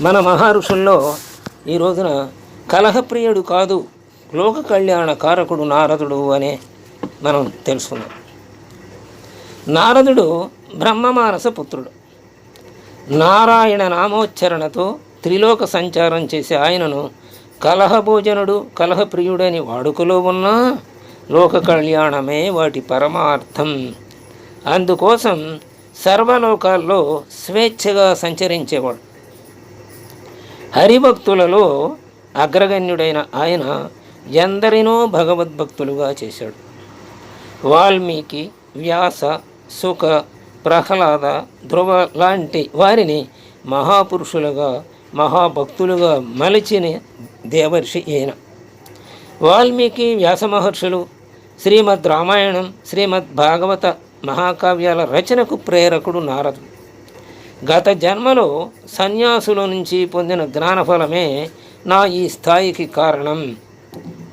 మన మహర్షుల్లో ఈ రోజున కలహప్రియుడు కాదు లోక కళ్యాణ కారకుడు నారదుడు అనే మనం తెలుసుకుందాం నారదుడు బ్రహ్మమానస పుత్రుడు. నారాయణ నామోచ్చరణతో త్రిలోక సంచారం చేసే ఆయనను కలహభోజనుడు కలహప్రియుడని వాడుకలో ఉన్న లోక కళ్యాణమే వాటి పరమార్థం. అందుకోసం సర్వలోకాల్లో స్వేచ్ఛగా సంచరించేవాడు. హరిభక్తులలో అగ్రగణ్యుడైన ఆయన ఎందరినో భగవద్భక్తులుగా చేశాడు. వాల్మీకి వ్యాస సుఖ ప్రహ్లాద ధ్రువ లాంటి వారిని మహాపురుషులుగా మహాభక్తులుగా మలిచిన దేవర్షి ఈయన. వాల్మీకి వ్యాస మహర్షులు శ్రీమద్ రామాయణం శ్రీమద్ భాగవత మహాకావ్యాల రచనకు ప్రేరకుడు నారదుడు. గత జన్మలో సన్యాసుల నుంచి పొందిన జ్ఞానఫలమే నా ఈ స్థాయికి కారణం.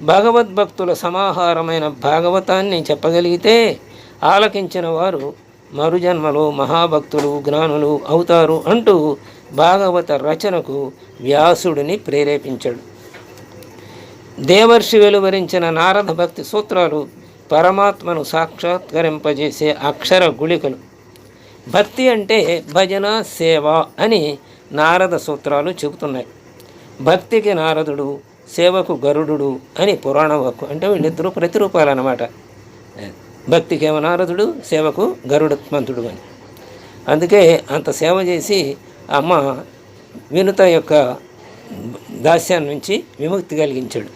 భగవద్భక్తుల సమాహారమైన భాగవతాన్ని చెప్పగలిగితే ఆలకించిన వారు మరుజన్మలో మహాభక్తులు జ్ఞానులు అవుతారు అంటూ భాగవత రచనకు వ్యాసుడిని ప్రేరేపించాడు. దేవర్షి వెలువరించిన నారద భక్తి సూత్రాలు పరమాత్మను సాక్షాత్కరింపజేసే అక్షర గుళికలు. భక్తి అంటే భజన సేవ అని నారద సూత్రాలు చెబుతున్నాయి. భక్తికి నారదుడు సేవకు గరుడు అని పురాణ వాక్కు అంటే వీళ్ళిద్దరూ ప్రతిరూపాలు అన్నమాట భక్తికి ఏమో నారదుడు సేవకు గరుడత్మంతుడు అని. అందుకే అంత సేవ చేసి అమ్మ వినుత యొక్క దాస్యాన్ని నుంచి విముక్తి కలిగించాడు.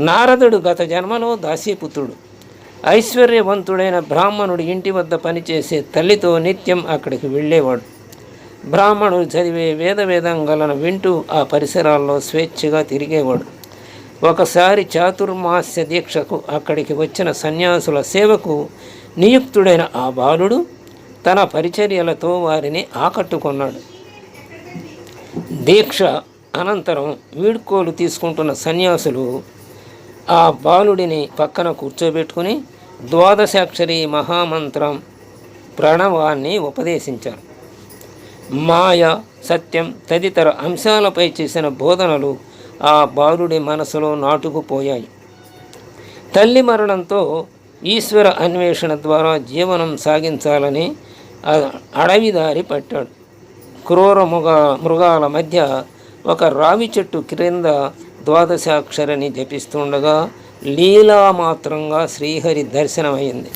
నారదుడు గత జన్మలో దాసీపుత్రుడు. ఐశ్వర్యవంతుడైన బ్రాహ్మణుడు ఇంటి వద్ద పనిచేసే తల్లితో నిత్యం అక్కడికి వెళ్ళేవాడు. బ్రాహ్మణుడు చదివే వేద వేదంగలను వింటూ ఆ పరిసరాల్లో స్వేచ్ఛగా తిరిగేవాడు. ఒకసారి చాతుర్మాస్య దీక్షకు అక్కడికి వచ్చిన సన్యాసుల సేవకు నియుక్తుడైన ఆ బాలుడు తన పరిచర్యలతో వారిని ఆకట్టుకున్నాడు. దీక్ష అనంతరం వీడ్కోలు తీసుకుంటున్న సన్యాసులు ఆ బాలుడిని పక్కన కూర్చోబెట్టుకుని ద్వాదశాక్షరి మహామంత్రం ప్రణవాన్ని ఉపదేశించారు. మాయ సత్యం తదితర అంశాలపై చేసిన బోధనలు ఆ బాలుడి మనసులో నాటుకుపోయాయి. తల్లి మరణంతో ఈశ్వర అన్వేషణ ద్వారా జీవనం సాగించాలని అడవిదారి పట్టాడు. క్రూర మృగ మృగాల మధ్య ఒక రావి చెట్టు క్రింద ద్వాదశాక్షరిని జపిస్తుండగా లీలామాత్రంగా శ్రీహరి దర్శనమైంది.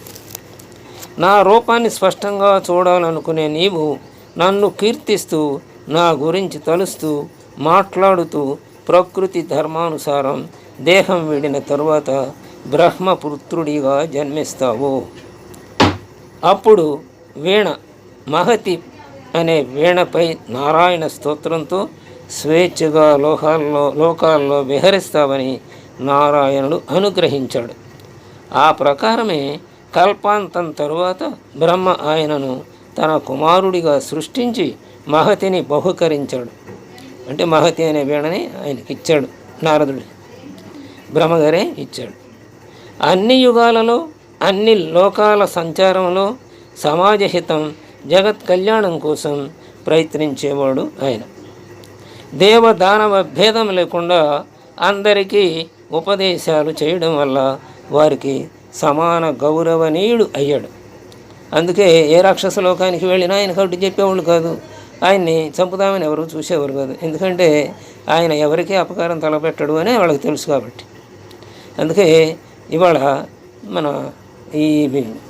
నా రూపాన్ని స్పష్టంగా చూడాలనుకునే నీవు నన్ను కీర్తిస్తూ నా గురించి తలుస్తూ మాట్లాడుతూ ప్రకృతి ధర్మానుసారం దేహం వీడిన తరువాత బ్రహ్మపుత్రుడిగా జన్మిస్తావు. అప్పుడు వీణ మహతి అనే వీణపై నారాయణ స్తోత్రంతో స్వేచ్ఛగా లోకాల్లో లోకాల్లో విహరిస్తావని నారాయణుడు అనుగ్రహించాడు. ఆ ప్రకారమే కల్పాంతం తరువాత బ్రహ్మ ఆయనను తన కుమారుడిగా సృష్టించి మహతిని బహుకరించాడు. అంటే మహతి అనే వీణని ఆయనకి ఇచ్చాడు నారదుడు బ్రహ్మగారే ఇచ్చాడు. అన్ని యుగాలలో అన్ని లోకాల సంచారంలో సమాజహితం జగత్ కళ్యాణం కోసం ప్రయత్నించేవాడు ఆయన. దేవ దానవ భేదం లేకుండా అందరికీ ఉపదేశాలు చేయడం వల్ల వారికి సమాన గౌరవనీయుడు అయ్యాడు. అందుకే ఏ రాక్షస లోకానికి వెళ్ళినా ఆయన కాబట్టి చెప్పేవాళ్ళు కాదు. ఆయన్ని చంపుదామని ఎవరు చూసేవారు కాదు. ఎందుకంటే ఆయన ఎవరికీ అపకారం తలపెట్టడు అని వాళ్ళకి తెలుసు కాబట్టి. అందుకే ఇవాళ మన ఈ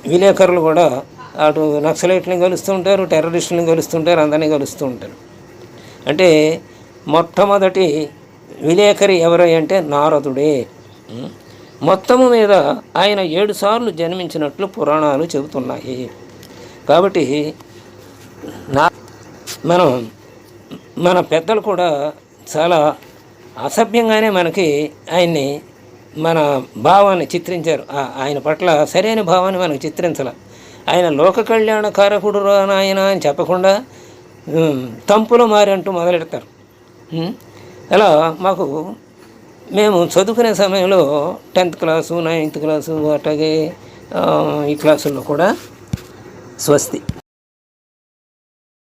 విలేకరులు కూడా అటు నక్సలైట్లను కలుస్తుంటారు టెర్రరిస్టులను కలుస్తుంటారు అందరినీ కలుస్తూ ఉంటారు. అంటే మొట్టమొదటి విలేకరి ఎవరై అంటే నారదుడే. మొత్తము మీద ఆయన ఏడుసార్లు జన్మించినట్లు పురాణాలు చెబుతున్నాయి. కాబట్టి నా మనం మన పెద్దలు కూడా చాలా అసభ్యంగానే మనకి ఆయన్ని మన భావాన్ని చిత్రించారు. ఆయన పట్ల సరైన భావాన్ని మనకు చిత్రించాల. ఆయన లోక కళ్యాణ కారకుడు ఆయన అని చెప్పకుండా తంపులు మారి అంటూ మొదలెడతారు. ఎలా మాకు మేము చదువుకునే సమయంలో టెన్త్ క్లాసు నైన్త్ క్లాసు అట్లాగే ఈ క్లాసుల్లో కూడా స్వస్తి.